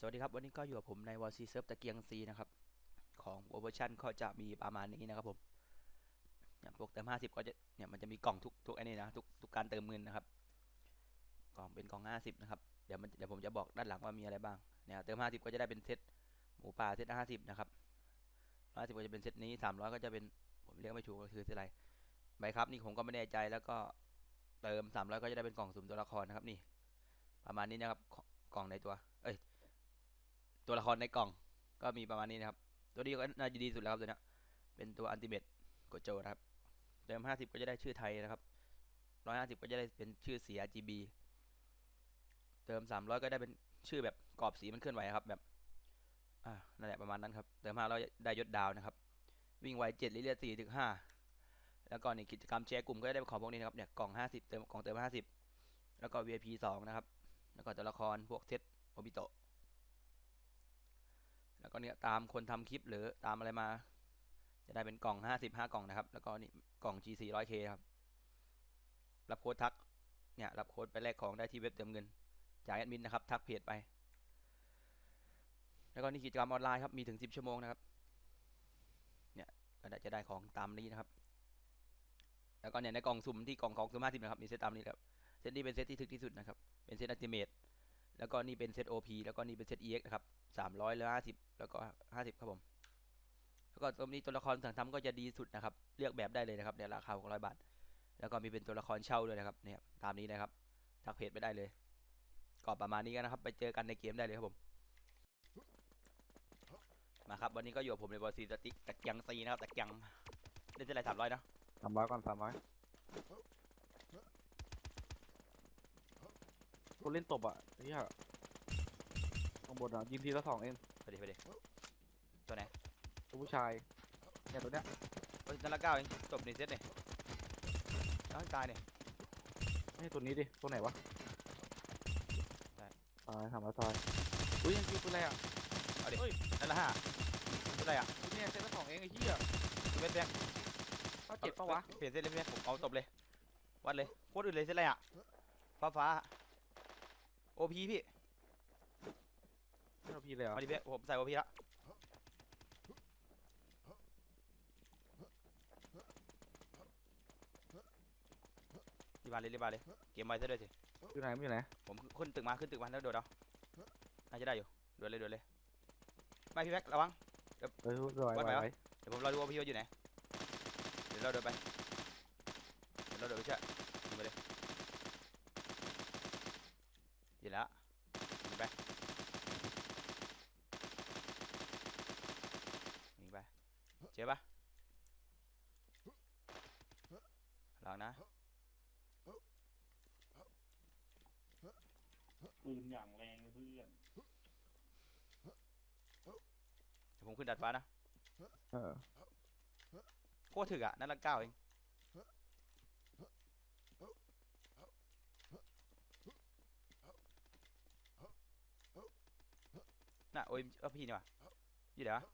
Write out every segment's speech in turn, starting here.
สวัสดีครับ วันนี้ก็อยู่กับผมในวอซีเซิร์ฟตะเกียงซีนะครับ ของโอเวอร์ชันก็จะมีประมาณนี้นะครับผมอย่างพวกเติม 50 ก็จะเนี่ยมันจะมีกล่องทุกทุกไอ้นี่นะทุกทุกการเติมเงินนะครับ กล่องเป็นกล่อง 50 นะครับ เดี๋ยวมันเดี๋ยวผมจะบอกด้านหลังว่ามีอะไรบ้างเนี่ยเติม 50 ก็จะได้เป็นเซตหมูป่าเซต50 นะครับ150ก็จะเป็นเซตนี้ 300 ก็จะเป็นผมเรียกไม่ถูกก็คือเซตอะไรใบครับนี่ผมก็ไม่แน่ใจแล้วก็เติม 300 ก็จะได้เป็นกล่องสุ่มตัวละครนะครับนี่ ประมาณนี้นะครับกล่องในตัว ตัวละครในกล่องก็มีประมาณนี้นะครับ ตัวนี้ก็น่าจะดีสุดแล้วครับตัวนี้เป็นตัวอันติเมตโกโจนะครับเติม 50 ก็จะได้ชื่อไทยนะครับ 150 ก็จะได้เป็นชื่อสี RGB เติม 300 ก็ได้เป็นชื่อแบบกรอบสีมันเคลื่อนไหวครับแบบอ่านั่นแหละประมาณนั้นครับ เติม 500 ได้ยศดาวนะครับ วิ่งไว7ลิเลีย4ถึง5แล้วก็ในกิจกรรมแชร์กลุ่มก็ได้ของพวกนี้นะครับเนี่ยกล่อง 50 เติมกล่องเติม 50 แล้วก็ VIP 2 นะครับ แล้วก็ตัวละครพวกเซตโอบิโตะ แล้วก็เนี่ยตามคนทำคลิปหรือตามอะไรมา จะได้เป็นกล่อง55กล่องนะครับ แล้วก็นี่กล่อง G 400K ครับ รับโค้ดทัก เนี่ยรับโค้ดไปแลกของได้ที่เว็บเติมเงิน จากแอดมินนะครับ ทักเพจไป แล้วก็นี่กิจกรรมออนไลน์ครับ มีถึง10ชั่วโมงนะครับ เนี่ยก็จะได้ของตามนี้นะครับ แล้วก็เนี่ยในกล่องสุ่มที่กล่องของสุ่ม50นะครับ มีเซตตามนี้ครับ เซตนี้เป็นเซตที่ถึกที่สุดนะครับ เป็นเซตอัลติเมทแล้วก็นี่เป็นเซต OP แล้วก็นี่เป็นเซต EX นะครับ สามร้อยแล้วห้าสิบแล้วก็ห้าสิบครับผม แล้วก็ตัวนี้ตัวละครสั่งทำก็จะดีสุดนะครับ เลือกแบบได้เลยนะครับเนี่ยราคาหกร้อยบาท แล้วก็มีเป็นตัวละครเช่าด้วยนะครับเนี่ยตามนี้นะครับทักเพจไปได้เลยก็ประมาณนี้กันนะครับ ไปเจอกันในเกมได้เลยครับผม มาครับวันนี้ก็อยู่กับผมในบอลซีสติกตะเกียงซีนะครับตะเกียงได้เท่าไหร่สามร้อยนะสามร้อยก่อนสามร้อยคนเล่นตบอะเฮีย ข้างบนอะยิงทีละสองเองไปดิไปดิตัวไหนตัวผู้ชายเนี่ยตัวเนี้ยเฮ้ยนั่นละเก้าเองจบในเซตเนี่ยเอาให้ตายเนี่ยไม่ใช่ตัวนี้ดิตัวไหนวะได้ตายสามร้อยตายอุ้ยยังคิวตัวอะไรอะเอาดิเฮ้ย นั่นละห้าเท่าไหร่อะตัวเนี้ยเซตละสองเองไอ้เหี้ยเว็บแบงเขาเจ็บปะวะเปลี่ยนเส้นเลยพี่ผมเอาตบเลยวัดเลยโคตรอื่นเลยเส้นอะไรอะฟ้าฟ้าโอพีพี่ ไม่เอาพี่เลยเหรอมาดิพี่ผมใส่โอพีละรีบมาเลยรีบมาเลยเกมไวซะด้วยสิอยู่ไหนไม่อยู่ไหนผมขึ้นตึกมาขึ้นตึกมาแล้วโดดเอาน่าจะได้อยู่โดดเลยโดดเลยไม่พี่แม็กระวังเออสวยวัดไหไหวมไหววะเดี๋ยวผมรอดูว่าพี่ว่าอยู่ไหนเดี๋ยวเราเดินไปเดี๋ยวเราเดินไปเชื่อยิงไปเลยยิงแล้วยิงไปยิงไป เจ็บปะ หลังนะปืนอย่างแรงเลยเพื่อนเดี๋ยวผมขึ้นดัดฟ้านะเออโคตรถึกอะนั่นละเก้าเองน่ะโอ้ยเออพี่นี่ว่ะอยู่ไหนวะ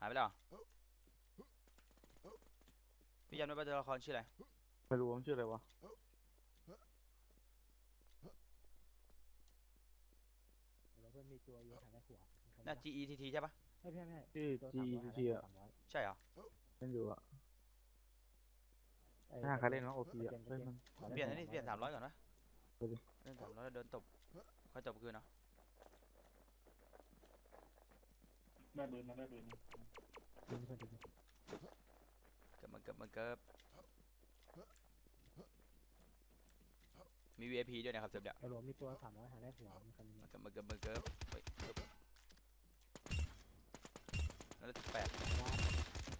หายไปแล้วเหรอ พี่ยันไม่เป็นตัวละครชื่ออะไร ไม่รู้ว่ามันชื่ออะไรวะแล้วก็มีตัวอยู่ทางในหัวมีคนน่าจับ G E T T ใช่ปะไม่ใช่ไม่ใช่ชื่อตัว G สามร้อย T อะสามร้อยใช่เหรอ เล่นอยู่อะเอ้ยถ้าใครเล่นวะโอพีอะเปลี่เล่นยนมันขอเปลี่ยนอันสนี้เปลี่ยนสามร้อยก่อนนะไปดิ เล่นสามร้อยแล้วเดินตบค่อยตบคืนเนาะได้ปืนมาได้ปืนมายิงคนยิงเกิด มันเกิดมันเกิดมี V I P ด้วยนะครับเสริมเดี๋ยวไอ้หลวงมีตัวสามร้อยหาได้หัวมีคนยิงมันเกิดมันเกิดมันเกิดเฮ้ยเกิดนั่นแปดว่า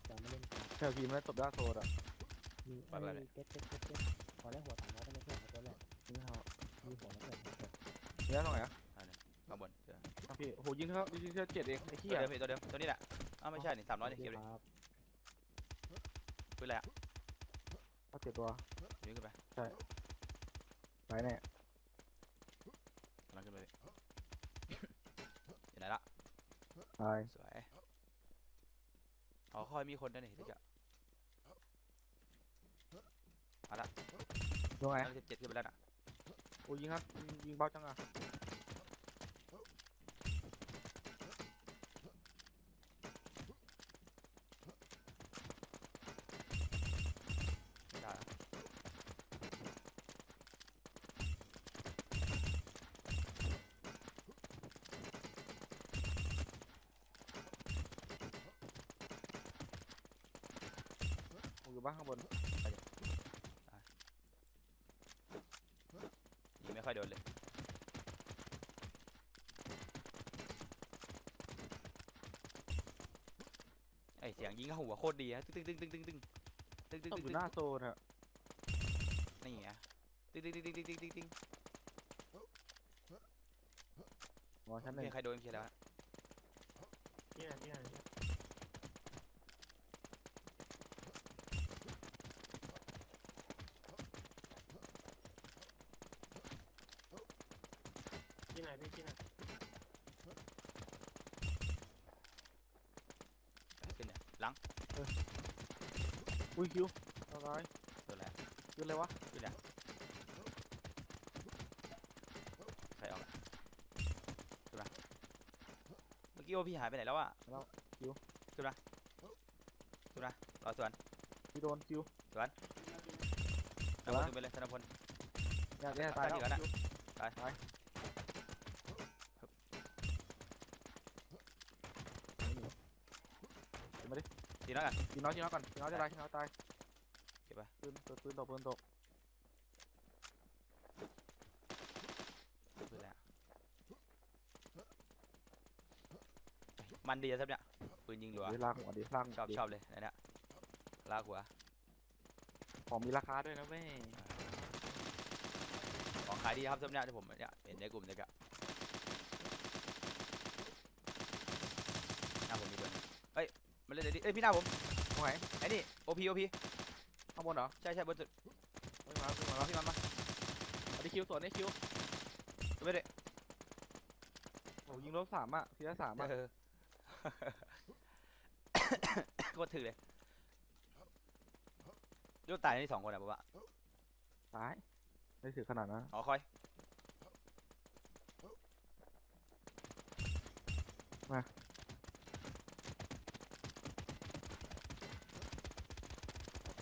จะไม่เล่นกันแค่พีไม่ได้ตบด้าโซดอะมีไปไปเลยเก็ตเก็ตเก็ตเก็ตขอได้หัวสามร้อยต้องไม่เพื่อนเอาตัวแรกนี่เอามีหัวแล้วเพื่อนเนื้อตรงไหนอะข้างบนเจออะพี่โอ้โหยิงเท่ายิงเท่าเจ็ดเองไอ้ตัวเหี้ยเดิมพี่ตัวเดิมตัวนี้แหละอ้าวไม่ใช่นี่สามร้อยนี่เก็บเลยครับ ปืนอะไรอะเขาเจ็ดตัวยิงขึ้นไปไปแน่กำลังขึ้นไปพี่อยู่ไหนละตายสวยอ๋อคอยมีคนด้วยนี่เดี๋ยวจะมาละตรงไหนนั่นสิบเจ็ดขึ้นไปแล้วน่ะโอ้ยิงครับยิงยิงเบาจังอะ ปะข้างบนยิงไม่ค่อยโดนเลยไอเสียงยิงเข้าหัวโคตรดีฮะตึ้งตึ้งตึ้งตึ้งตึ้งตึ้งตึ้งต้องตึ้งอยู่หน้าโซนอะนี่ไงตึ้งตึ้งตึ้งตึ้งตึ้งตึ้งตึ้งตึ้งมองชั้นหนึ่ไม่งใครโดนเชียร์แล้วที่ไหนที่ไหนที่ไหนที่ หลัง อุ้ยคิวเอาไรตัวอะไรคืออะไรวะคืออะไรใครออาละตัวละเมื่อกี้โอพี่หายไปไหนแล้วอะแล้วคิวตัวละตัวละรอสวนพี่โดนคิวสวนธนพไปเลยธนพลอยากได้ตายแล้วตายตาย ทีนั้นกันทีน้อยทีน้อยก่อนทีน้อยจะตายทีน้อยตายเก็บไปปืนปืนปืนตกปืนตกขึ้นแล้วมันดีอะครับเนี่ยปืนยิงอยู่อะเดี๋ยวลากหัวดิลากหัวชอบดิชอบเลยอันเนี้ยลากหัวของมีราคาด้วยนะแม่ของขายดีครับสำหรับที่ผมเนี่ยเห็นในกลุ่มเนี่ยก็หน้าผมมีตัวหนึงเอ้ยมา เล่นเดี๋ยวเอ้ยพี่หน้าผมตรงไหนไอ้นี่โอพีโอพีข้างบนเหรอใช่ใช่บนสุดเฮ้ยมาขึ้นมาพี่มันมาอันนี้คิวสวนนี่คิวขึ้นไปเลยโอ้ยิงรถสามอะทีละสามอะเออ โคตรถือเลยยกตายนี่สองคนอะผมว่าตายไม่ถือขนาดนั้อ๋อคอย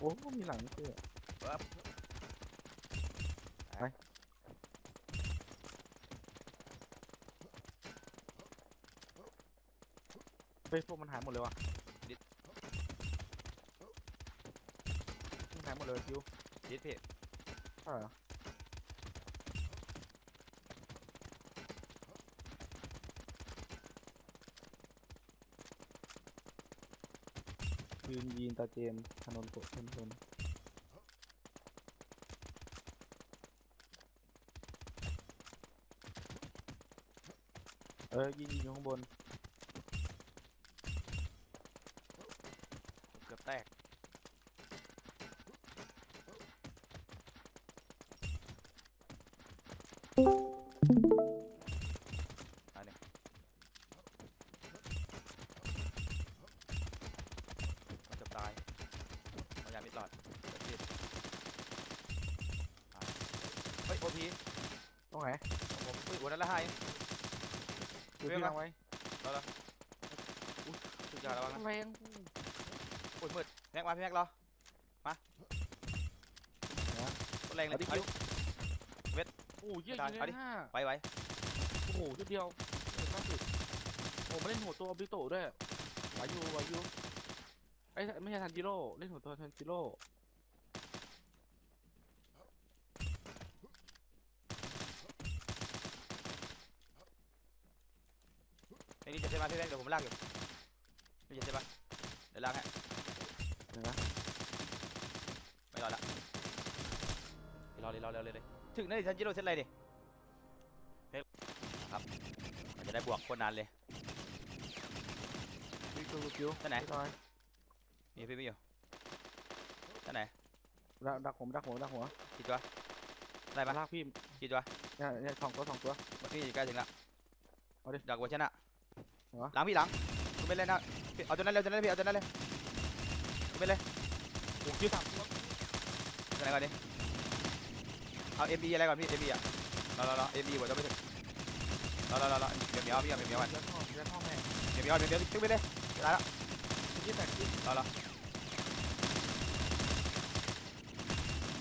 อ้มีหลังนี่คือไปเฮ้ยพวกมันหายหมดเลยว่ะมันหายหมดเลยคิวยิดพี่ใช่เหรอ ยืนยีนตาเจมถนนกดชนชนเออยืนยืนอยู่ข้างบน เกือบแตกอันนี้มันเกือบตายพยายามมิดหลอดเกือบติดตายเฮ้ยโอพี ตรงไหน ผม อุ้ยหัวนั้นละหายคือเรียกพี่มาวางไว้สุดยอดแล้ววะนะแรงอุ้ยมืดแม็กมาพี่แม็กรอ มาต้นแรงเลยเอาดิเอาคิดิว โอ้ยเยี่ยได้ยิงเอาเลดิยห้าไปไว้โอ้โหจุดเดียวเจ็ดเก้าสิบโอ้มาเล่นหัวตัวอบิโตะด้วยวายูวายูไอ้ยไม่ใช่ทันจิโร่เล่นหัวตัวทันจิโร่ ไอ้นี่จะใช่ไหมพี่แม็กเดี๋ยวผมลากอยู่ไม่ใช่ใช่ปะเดี๋ยวลากให้เห็นไหมไม่รอละไปรอเลยรอเลยรอเลยเลยถึงนั่นดิทันจิโร่เซตอะไรดิเฮ้ยครับมันจะได้บวกโคนนานเลยวิคิววิคิวท่านไหน พี่ทอยมีพี่ไม่อยู่ท่านไหนดักดักผมดักหัวดักหัวกี่ตัวได้มาปะลากพี่กี่ตัวเนี่ยเนี่ยสองตัวสองตัวพี่ใกล้ถึงละเอาดิ ดักวัวชนะ หรอหลังพี่หลังคุณไปเล่นนะพี่เอาตัวนั้นเร็วตัวนั้นเลยพี่เอาตัวนั้นเลยคุณไปเลยโอ้คิวสามตัวตัวไหนก่อนดิเอาเอ็มบีอะไรก่อนพี่เอ็มบีอะรอรอรอเอ็มบีหัวจะไม่ถึงรอรอรอรอเดี๋ยวเหมียวพี่เอาเหมียวก่อนเดี๋ยวพ่อเดี๋ยวพ่อแม่เดี๋ยวเหมียวเดี๋ยวเหมียวไปเลยตายแล้วยี่แปดคิวรอรอ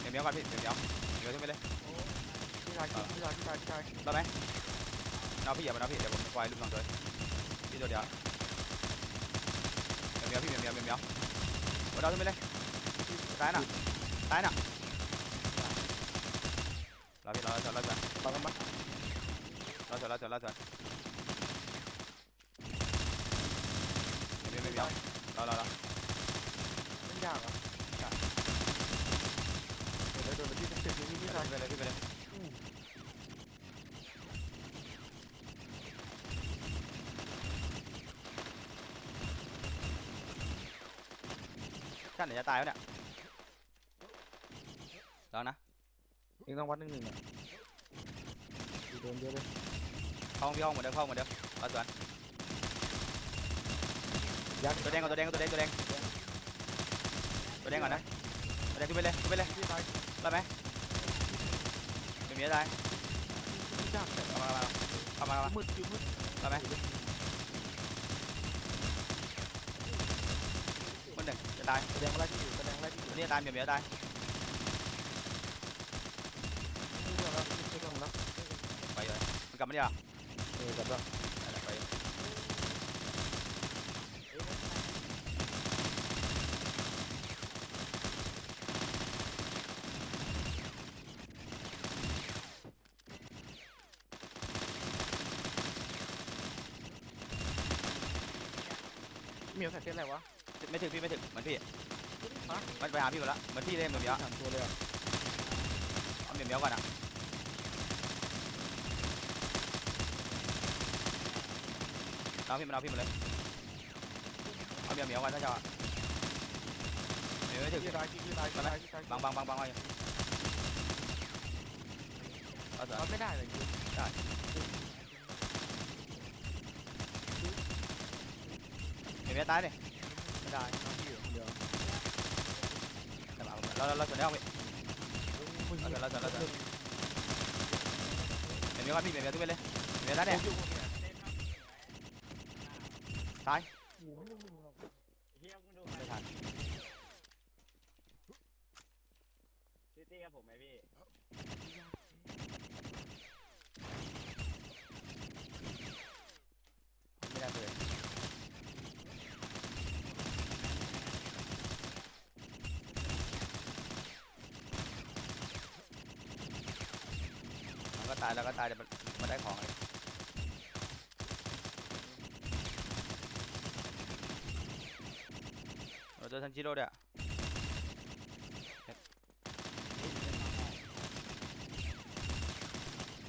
เดี๋ยวเหมียวก่อนพี่เดี๋ยวเหมียวเหมียวตึ้งไปเลยพี่ชายพี่ชายพี่ชายพี่ชายรอไหมเอาพี่อย่ามาเอาพี่เดี๋ยวผมควายลูกน้องตัว พี่ตัวเดียวเดี๋ยวเหมียวพี่เหมียวเหมียวเหมียวหัวดาวตึ้งไปเลยตซ้ายน่ะซ้ายน่ะรอพี่รอรอรอรอบังกันปะรอสวนรอสวนรอสวนไม่ไม่ไม่เอารอรอรอไม่ยากอะเดี๋ยวเดี๋ยวเดี๋ยวพี่จะเสร็จพี่พี่พี่ชายไปเลยพี่ไปเลย ชาติไหนจะตายวะเนี่ยลองนะเองต้องวัดหนึ่งหนึ่งอะโดนเยอะเลยเข้าห้องพี่ห้องเหมือนเดิมเข้าเหมือนเดิมรอสวนยักตัวแดงก่อนตัวแดงก่อนตัวแดงตัวแดงตัวแดงก่อนนะตัวแดงขึ้นไปเลยขึ้นไปเลยพี่ตายรอดไหมไม่มีอะไรพี่ยากแต่เข้ามาเข้ามาเข้ามาเข้ามามืดอยู่มืดรอดไหมคนหนึ่งจะ ตายแสดงอะไรที่อยู่แสดงอะไรที่อยู่ตัวนี้จะตายเมียเมียตายไม่ต้องแล้วไปเลยมันกลับมาดิอะเออแบบว่าไปเมียวใส่เส้นอะไรวะ ไม่ถึงพี่ไม่ถึงเหมือนพี่ฮะมันไปหาพี่หมดละเหมือนพี่เลยเหมือนเมียสามตัวเลยอะเอาเมียเมียก่อนอะเอาพี่มันเอาพี่มาเลยเอาเมียเมียก่อนถ้าจะเอาเมียไม่ถึงพี่ตายพี่ตายพี่ตายพี่ตายบังบังบังบังเอาอยู่เอาเถอะมันไม่ได้เลยคือเมียเมียตายดิไม่ ได้น้องพี่อยู่คนเดียวแต่มาเราเราเราสวนได้เอาไปเราสวเราสวนเราสวนเมียเมียก่อนพี่เมียเมียทุกไปเลยเมียตานเนี่ยฮียมึงดู ไม่ทัน ซิตี้กับผมไหมพี่ ไม่ได้เลยมันก็ ตายแล้วก็ตายเดี๋ยวมันมันได้ของเลยเราเจอทันจิโร่ด้วยอะ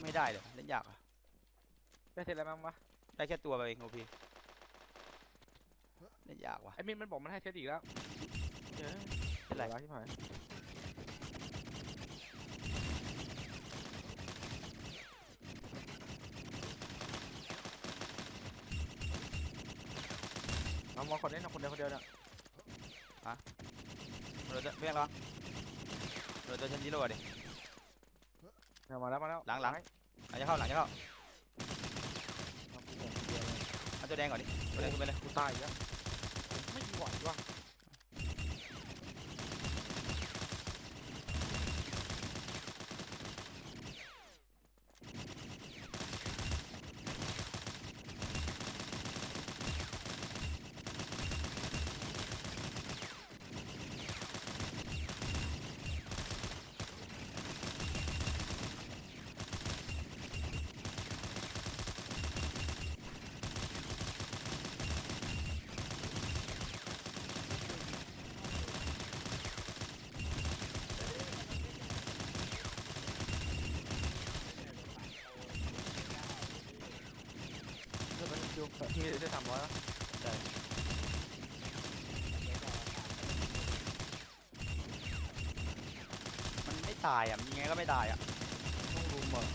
ไม่ได้เลยเล่นยากอะได้เสร็จแล้วมั้งวะได้แค่ตัวไปเองโอพีเล่นยากว่ะไอ้มินมันบอกมันให้เซตอีกแล้วเฮ้ยเป็นไรร้ายที่ผ่าน มาคนนี้นะคนเดียวคนเดียวเนี่ยเราจะเบี้ยงแล้วเราจะทันจิโร่อะดิเอามาแล้วมาแล้วหลังหลังหลังจะเข้าหลังจะเข้าเอากูก่อนคนเดียวเลยเอาตัวแดงก่อนดิตัวแดงขึ้นไปเลยกูตายอีกแล้วไม่ไหวว่ะ เดี๋ยวมันดูนี่ได้สามร้อยแล้วมันไม่ตายอะมันยิงไงก็ไม่ตายอะต้องรุมอะ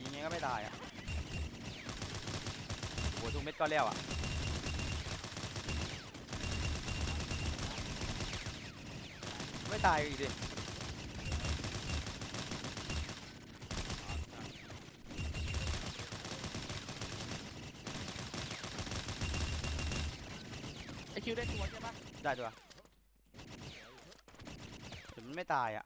ยิงไงก็ไม่ตายอะโหทุกเม็ดก็แล้วอะไม่ตายอีกดิ ไอคิวได้ตัว ใช่ปะได้ตัวแต่มันไม่ตายอะ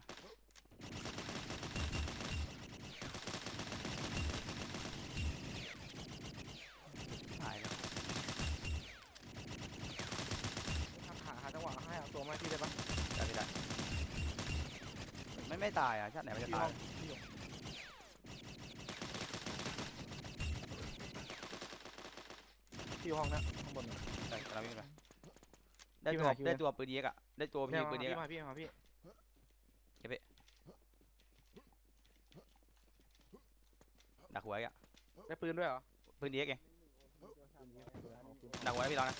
ตายแล้วหาหาจังหวะให้เอาตัวได้ปะได้ไม่ได้ไม่ไม่ตายอะชาติไหนมันจะที่ตาห้ยองที่อยู่ที่อยู่ห้องนะข้างบนน่ะได้กำลังวิ่งไป ได้คิวตัวหาคิว ได้ตัวปืนเย็กอะได้ตัวเนี่พี่ยปืนเย็กพี่อะมาพี่มาพี่ดักหัวไว้อะได้ปืนด้วยเหรอปืนเย็กเองดักหัวไว้พี่ลองนะ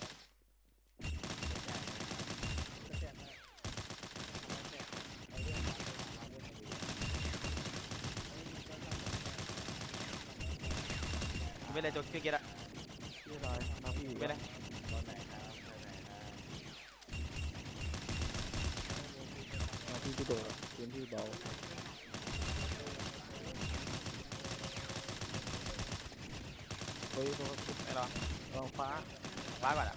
ไม่เลยตัวพี่เกียร์อะพี่ลอยมาพี่ไม่เลย มาพี่พี่โดดปืนพี่เบาเฮ้ยโดนทุบไม่รอลองฟ้าฟ้าก่อนอะ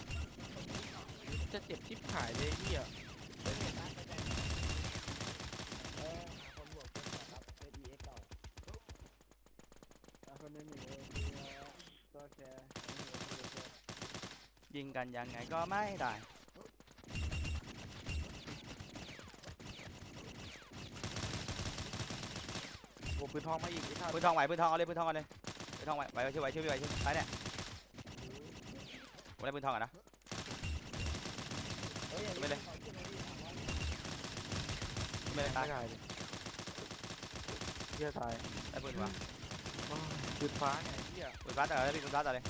จะเจ็บชิบหายเลยเฮียเออหาคนบวกเป็นครับเป็น EX เก่าอะคนหนึงหนึ่งเออตัวแชร์ยิงกันยังไงก็ไม่ได้ ปืนทองมาอีกไอ้ท่าปืนทองไหวปืนทองเอาเลยปืนทองเอาเลยปืนทองไหวไหวช่วยไหวช่วยไหวช่วยไปเนี่ยผมได้ปืนทองก่อนนะ ไม่เลยขอขึ้นเลยพี่ถามว่าไม่ได้ตายไม่ได้เลยเฮียตายได้ปืนวะปืนฟ้าเนี่ยเฮียปืนฟ้าต่อเลยพี่ปืนฟ้าต่อเลย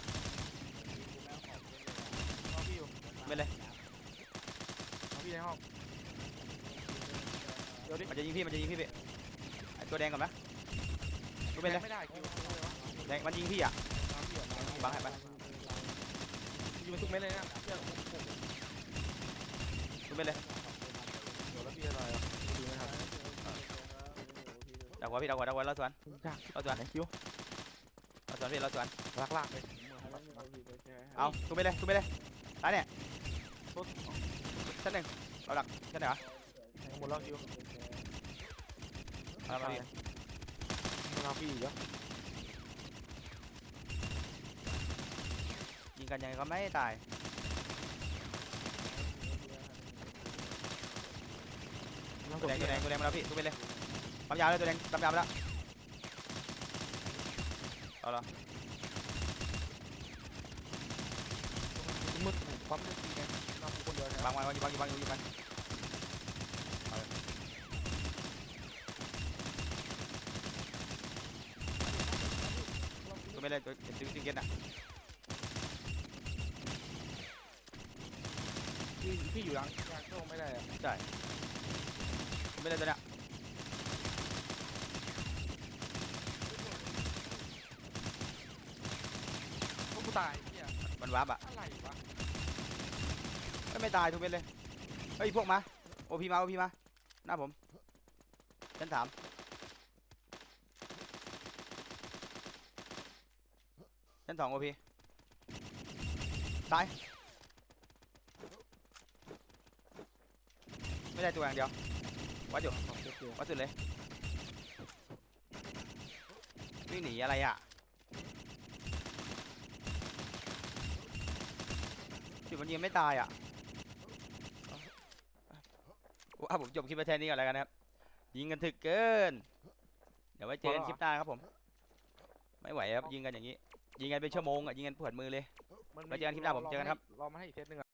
น้องพี่อยู่ไม่เลยน้องพี่ในห้องเดี๋ยวดิมันจะยิงพี่มันจะยิงพี่พี่ไอตัวแดงก่อนนะ ไปเลยไม่ได้คิวแดงมันยิงพี่อะน้องพี่อะบังให้ไปยิงมันทุกเม็ดเลยนะเฮียดูไปเลยเดี๋ยวแล้วพี่อะไรอะดูไหมครับดักหัวพี่ดักหัวดักหัวเราสวนจ้าเราสวนไหนคิวเราสวนพี่เราสวนลากลากเลยเอาดูไปเลยดูไปเลยตายเนี่ยชั้นหนึ่งเราดักชั้นไหนวะหมดแล้วคิวเอามาดิ น้องพี่อีกแล้วยิงกันยังไงก็ไม่ตายน้องตัวแดงพี่ตัวแดงตัวแดงมาแล้วพี่ดูไปเลยปั๊มยาวเลยตัวแดงปั๊มยาวมาแล้วเอาละมืดปั๊มมืดจริงไงน้องคนเดียวใช่ไหมบังไว้บังอยู่บังอยู่บังอยู่บังเอาเลยดู ไปเลยตัวตัวตัวเกนอะพี่พี่อยู่หลังยางโจ้ไม่ได้อะดูไปเลยตัวเนี้ยพวกกูตายเฮียมันวาร์ปอะอะไรวะเอ้ยไม่ตายทุกเม็ดเลยเฮ้ยพวกมาโอพีมาโอพีมาหน้าผมชั้นสาม ชั้นสองโอพีตาย ไม่ได้ตัวอย่างเดียว วัดอยู่สองเจ็ดเจ็ดวัดสุดเลย วิ่งหนีอะไรอะจุดมันยิงไม่ตายอะว่าผมจบคลิปไปแค่นี้ก่อนแล้วกันนะครับ ยิงกันถึกเกิน เดี๋ยวไว้เจอกันคลิปหน้าครับผม ไม่ไหวครับยิงกันอย่างนี้ ยิงกันเป็นชั่วโมงอะยิงกันปวดมือเลยมันไว้เจอกันคลิปหน้าผมเจอกันครับ รอมาให้อีกเซตหนึ่ง